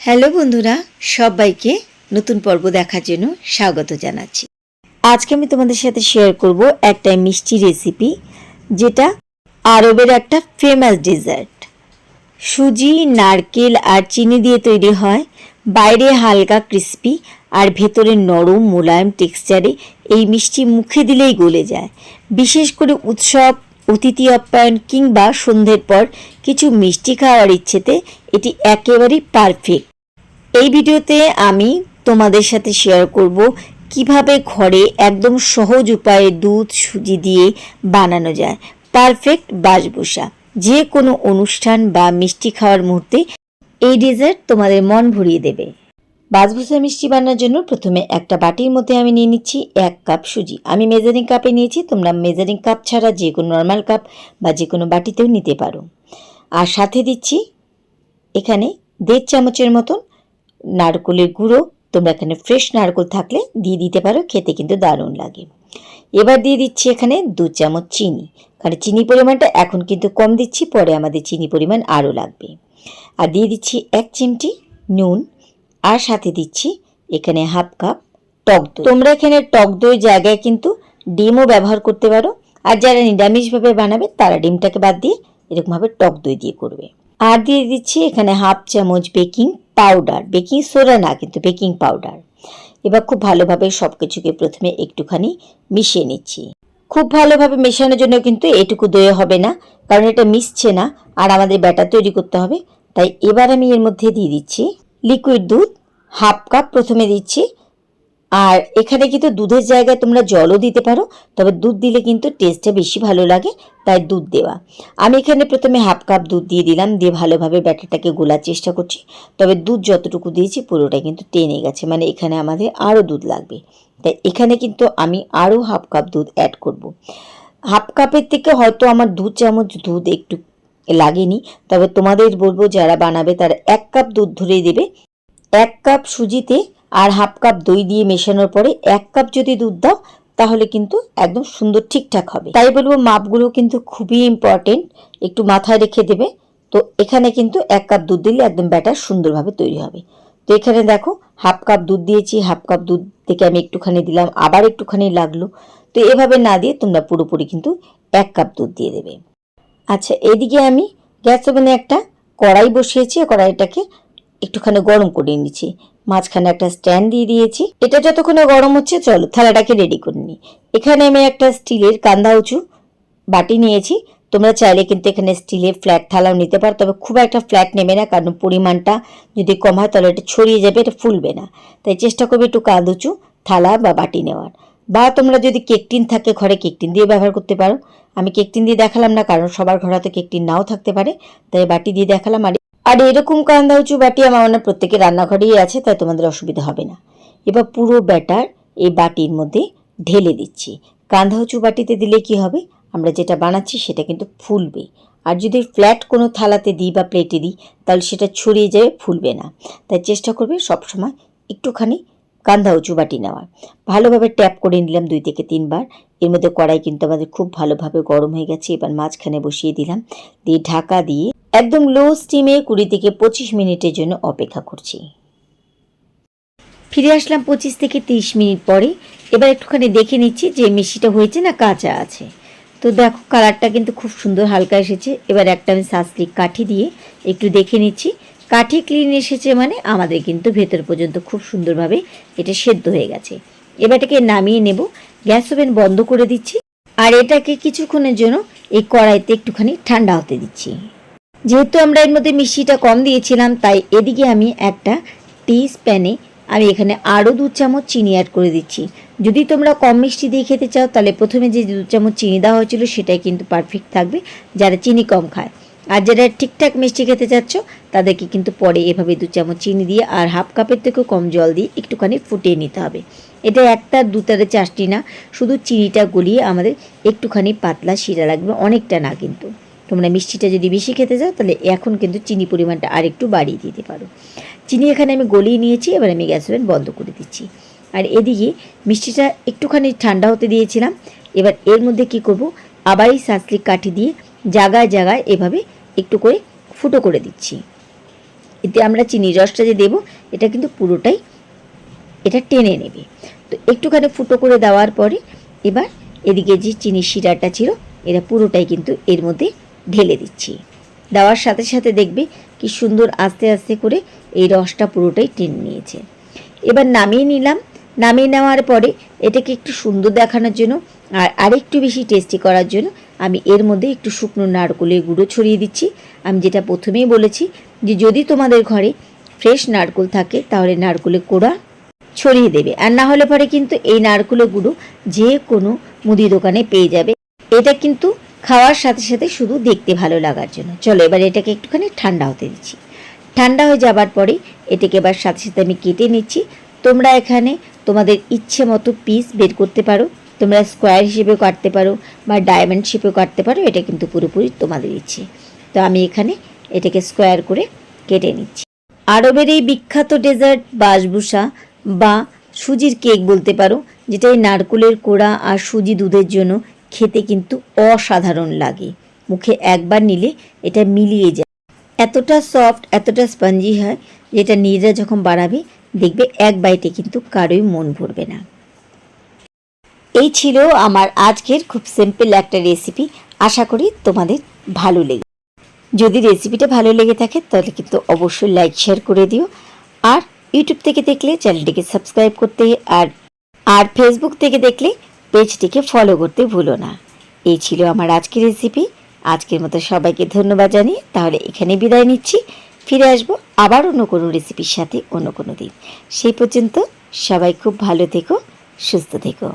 Hello বন্ধুরা, সবাইকে নতুন পর্ব দেখার জন্য স্বাগত জানাচ্ছি। আজকে আমি তোমাদের সাথে শেয়ার করব একটা মিষ্টি রেসিপি যেটা আরবের একটা ফেমাস ডেজার্ট সুজি, নারকেল আর চিনি দিয়ে তৈরি হয়। বাইরে হালকা ক্রিস্পি আর ভেতরে নরম মোলায়েম টেক্সচারে এই মিষ্টি মুখে দিলেই গলে যায়। বিশেষ করে উৎসব অতিথি আপ্যায়ন কিংবা সন্ধ্যের পর কিছু মিষ্টি খাওয়ার ইচ্ছেতে এটি একেবারেই পারফেক্ট এই ভিডিওতে আমি তোমাদের সাথে শেয়ার করব কীভাবে ঘরে একদম সহজ উপায়ে দুধ, সুজি দিয়ে বানানো যায়। Perfect basbousa. যে কোনো অনুষ্ঠান বা মিষ্টি খাওয়ার মুহূর্তে এই ডেজার্ট তোমাদের মন ভরিয়ে দেবে। বাসবুসা মিষ্টি বানানোর জন্য প্রথমে একটা বাটির মধ্যে আমি নিয়ে নিচ্ছি এক কাপ সুজি। আমি মেজারিং কাপে নিয়েছি, তোমরা মেজারিং কাপ ছাড়া যে কোনো নর্মাল কাপ বা যে কোনো বাটিতেও নিতে পারো। আর সাথে দিচ্ছি এখানে দেড় চামচের মতন নারকলের গুঁড়ো। তোমরা এখানে ফ্রেশ নারকল থাকলে দিয়ে দিতে পারো, খেতে কিন্তু দারুণ লাগে। এবার দিয়ে দিচ্ছি এখানে দু চামচ চিনি। কারণ চিনি পরিমাণটা এখন কিন্তু কম দিচ্ছি, পরে আমাদের চিনি পরিমাণ আরও লাগবে। আর দিয়ে দিচ্ছি এক চিমটি নুন। আর সাথে দিচ্ছি এখানে হাফ কাপ টক দই। তোমরা এখানে টক দই জায়গায় কিন্তু ডিমও ব্যবহার করতে পারো। আর যারা নিরামিষভাবে বানাবে তারা ডিমটাকে বাদ দিয়ে এরকমভাবে টক দই দিয়ে করবে। আর দিয়ে দিচ্ছি এখানে হাফ চামচ বেকিং পাউডার। বেকিং সোডা না, কিন্তু বেকিং পাউডার। এবার খুব ভালোভাবে সব কিছুকে প্রথমে একটুখানি মিশিয়ে নিচ্ছি। খুব ভালোভাবে মেশানোর জন্য কিন্তু এটুকু দয়ে হবে না, কারণ এটা মিশছে না, আর আমাদের ব্যাটার তৈরি করতে হবে। তাই এবার আমি এর মধ্যে দিয়ে দিচ্ছি লিকুইড দুধ। হাফ কাপ প্রথমে দিচ্ছি। আর এখানে কিন্তু দুধের জায়গায় তোমরা জলও দিতে পারো, তবে দুধ দিলে কিন্তু টেস্টটা বেশি ভালো লাগে, তাই দুধ দেওয়া। আমি এখানে প্রথমে হাফ কাপ দুধ দিয়ে দিলাম, দিয়ে ভালোভাবে ব্যাটারটাকে গোলার চেষ্টা করছি। তবে দুধ যতটুকু দিয়েছি পুরোটা কিন্তু টেনে গেছে মানে এখানে আমাদের আরও দুধ লাগবে। তাই এখানে কিন্তু আমি আরও হাফ কাপ দুধ অ্যাড করব। হাফ কাপের থেকে হয়তো আমার দু চামচ দুধ একটু লাগেনি, তবে তোমাদের বলব যারা বানাবে তারা এক কাপ দুধ ধরে দেবে। এক কাপ সুজিতে আর হাফ কাপ দই দিয়ে মেশানোর পরে এক কাপ যদি দুধ দাও, তাহলে কিন্তু একদম সুন্দর ঠিকঠাক হবে। তাই বলব মাপগুলো কিন্তু খুবই ইম্পর্টেন্ট একটু মাথায় রেখে দেবে। তো এখানে কিন্তু এক কাপ দুধ দিলে একদম ব্যাটার সুন্দরভাবে তৈরি হবে। তো এখানে দেখো, হাফ কাপ দুধ দিয়েছি, হাফ কাপ দুধ থেকে আমি একটুখানি দিলাম, আবার একটুখানি লাগল। তো এভাবে না দিয়ে তোমরা পুরোপুরি কিন্তু এক কাপ দুধ দিয়ে দেবে। আচ্ছা এদিকে আমি গ্যাস ওভেনে একটা কড়াই বসিয়েছি, কড়াইটাকে একটুখানি গরম করে নিচ্ছি। মাঝখানে একটা স্ট্যান্ড দিয়ে দিয়েছি। এটা যতক্ষণে গরম হচ্ছে, চলো, থালাটাকে রেডি করে নিই। এখানে আমি একটা স্টিলের কান্দা উঁচু বাটি নিয়েছি। তোমরা চাইলে কিন্তু এখানে স্টিলের ফ্ল্যাট থালাও নিতে পারো, তবে খুব একটা ফ্ল্যাট নেবে না, কারণ পরিমাণটা যদি কম হয়, তাহলে এটা ছড়িয়ে যাবে, এটা ফুলবে না। তাই চেষ্টা করবে একটু কাঁদ উঁচু থালা বা বাটি নেওয়ার। বা তোমরা যদি কেকটিন থাকে, ঘরে কেকটিন দিয়ে ব্যবহার করতে পারো। আমি কেকটিন দিয়ে দেখালাম না, কারণ সবার ঘরে তো কেকটিন নাও থাকতে পারে। তাই বাটি দিয়ে দেখালাম আর আর এরকম কান্দা উঁচু বাটি আমার মনে প্রত্যেকের রান্নাঘরেই আছে, তাই তোমাদের অসুবিধা হবে না। এবার পুরো ব্যাটার এই বাটির মধ্যে ঢেলে দিচ্ছি। কান্দা উঁচু বাটিতে দিলে কি হবে? আমরা যেটা বানাচ্ছি সেটা কিন্তু ফুলবে। আর যদি ফ্ল্যাট কোনো থালাতে দিই বা প্লেটে দিই, তাহলে সেটা ছড়িয়ে যাবে ফুলবে না। তাই চেষ্টা করবে সবসময় একটুখানি কান্ধা উঁচু বাটি নেওয়ার। ভালোভাবে ট্যাপ করে নিলাম দুই থেকে তিনবার। এর মধ্যে কড়াই কিন্তু আমাদের খুব ভালোভাবে গরম হয়ে গেছে। এবার মাঝখানে বসিয়ে দিলাম। দিয়ে ঢাকা দিয়ে একদম লো স্টিমে কুড়ি থেকে পঁচিশ মিনিটের জন্য অপেক্ষা করছি। ফিরে আসলাম পঁচিশ থেকে তিরিশ মিনিট পরে। এবার একটুখানি দেখে নিচ্ছি যে মিষ্টিটা হয়েছে না কাঁচা আছে। তো দেখো, কালারটা কিন্তু খুব সুন্দর হালকা এসেছে। এবার একটা আমি সাসলিক কাঠি দিয়ে একটু দেখে নিচ্ছি। কাঠি ক্লিন এসেছে মানে আমাদের কিন্তু ভেতর পর্যন্ত খুব সুন্দরভাবে এটা সেদ্ধ হয়ে গেছে। এবার এটাকে নামিয়ে নেব। গ্যাস ওভেন বন্ধ করে দিচ্ছি। আর এটাকে কিছুক্ষণের জন্য এই কড়াইতে একটুখানি ঠান্ডা হতে দিচ্ছি। যেহেতু আমরা এর মধ্যে মিষ্টিটা কম দিয়েছিলাম, তাই এদিকে আমি একটা টি স্প্যানে আমি এখানে আরও দু চামচ চিনি অ্যাড করে দিচ্ছি। যদি তোমরা কম মিষ্টি দিয়ে খেতে চাও, তাহলে প্রথমে যে দু চামচ চিনি দেওয়া হয়েছিল, সেটাই কিন্তু পারফেক্ট থাকবে, যারা চিনি কম খায়। আর যারা ঠিকঠাক মিষ্টি খেতে চাচ্ছ, তাদেরকে কিন্তু পরে এভাবে দু চামচ চিনি দিয়ে আর হাফ কাপের থেকেও কম জল দিয়ে একটুখানি ফুটিয়ে নিতে হবে। এটা একটা দুতারে চাষটি না, শুধু চিনিটা গলিয়ে আমাদের একটুখানি পাতলা শিরা লাগবে, অনেকটা না কিন্তু। তোমরা মিষ্টিটা যদি বেশি খেতে চাও, তাহলে এখন কিন্তু চিনি পরিমাণটা আরেকটু বাড়িয়ে দিতে পারো। চিনি এখানে আমি গলিয়ে নিয়েছি, এবার আমি গ্যাস ওভেন বন্ধ করে দিচ্ছি। আর এদিকে মিষ্টিটা একটুখানি ঠান্ডা হতে দিয়েছিলাম, এবার এর মধ্যে কি করব আবার এই সাসলিক কাঠি দিয়ে জায়গায় জায়গায় এভাবে একটু করে ফুটো করে দিচ্ছি। এতে আমরা চিনির রসটা যে দেবো, এটা কিন্তু পুরোটাই এটা টেনে নেবে। তো একটুখানি ফুটো করে দেওয়ার পরে এবার এদিকে যে চিনি শিরাটা ছিল, এটা পুরোটাই কিন্তু এর মধ্যে ঢেলে দিচ্ছি। দেওয়ার সাথে সাথে দেখবে কি সুন্দর আস্তে আস্তে করে এই রসটা পুরোটাই টেনে নিয়েছে। এবার নামিয়ে নিলাম। নামিয়ে নেওয়ার পরে এটাকে একটু সুন্দর দেখানোর জন্য আর আরেকটু বেশি টেস্টি করার জন্য আমি এর মধ্যে একটু শুকনো নারকোলের গুঁড়ো ছড়িয়ে দিচ্ছি। আমি যেটা প্রথমেই বলেছি যে যদি তোমাদের ঘরে ফ্রেশ নারকোল থাকে তাহলে নারকোলের কোড়া ছড়িয়ে দেবে। আর না হলে পরে কিন্তু এই নারকোলের গুঁড়ো যে কোনো মুদি দোকানে পেয়ে যাবে। এটা কিন্তু খাওয়ার সাথে সাথে শুধু দেখতে ভালো লাগার জন্য। চলো, এবার এটাকে একটুখানি ঠান্ডা হতে দিচ্ছি। ঠান্ডা হয়ে যাবার পরে এটাকে এবার সাথে সাথে আমি কেটে নিচ্ছি। তোমরা এখানে তোমাদের ইচ্ছে মতো পিস বের করতে পারো। তোমরা স্কোয়ার হিসেবেও কাটতে পারো বা ডায়মন্ড শেপেও কাটতে পারো। এটা কিন্তু পুরোপুরি তোমাদের ইচ্ছে। তো আমি এখানে এটাকে স্কোয়ার করে কেটে নিচ্ছি। আরবের এই বিখ্যাত ডেজার্ট বাসবুসা বা সুজির কেক বলতে পারো যেটা এই নারকোলের কোড়া আর সুজি দুধের জন্য খেতে কিন্তু অসাধারণ লাগে। মুখে একবার নিলে এটা মিলিয়ে যায়। এতটা সফট এতটা স্পঞ্জি হয়, যেটা নিজেরা যখন বাড়াবে দেখবে এক বাইটে কিন্তু কারোই মন ভরবে না। এই ছিল আমার আজকের খুব সিম্পল একটা রেসিপি আশা করি তোমাদের ভালো লেগে যদি রেসিপিটা ভালো লেগে থাকে, তাহলে কিন্তু অবশ্যই লাইক শেয়ার করে দিও। আর ইউটিউব থেকে দেখলে চ্যানেলটিকে সাবস্ক্রাইব করতে আর আর ফেসবুক থেকে দেখলে পেজটিকে ফলো করতে ভুলো না। এই ছিল আমার আজকের রেসিপি আজকের মতো সবাইকে ধন্যবাদ জানিয়ে তাহলে এখানে বিদায় নিচ্ছি। ফিরে আসব আবার অন্য কোনো রেসিপির সাথে অন্য কোনো দিন। সেই পর্যন্ত সবাই খুব ভালো থেকো, সুস্থ থেকো।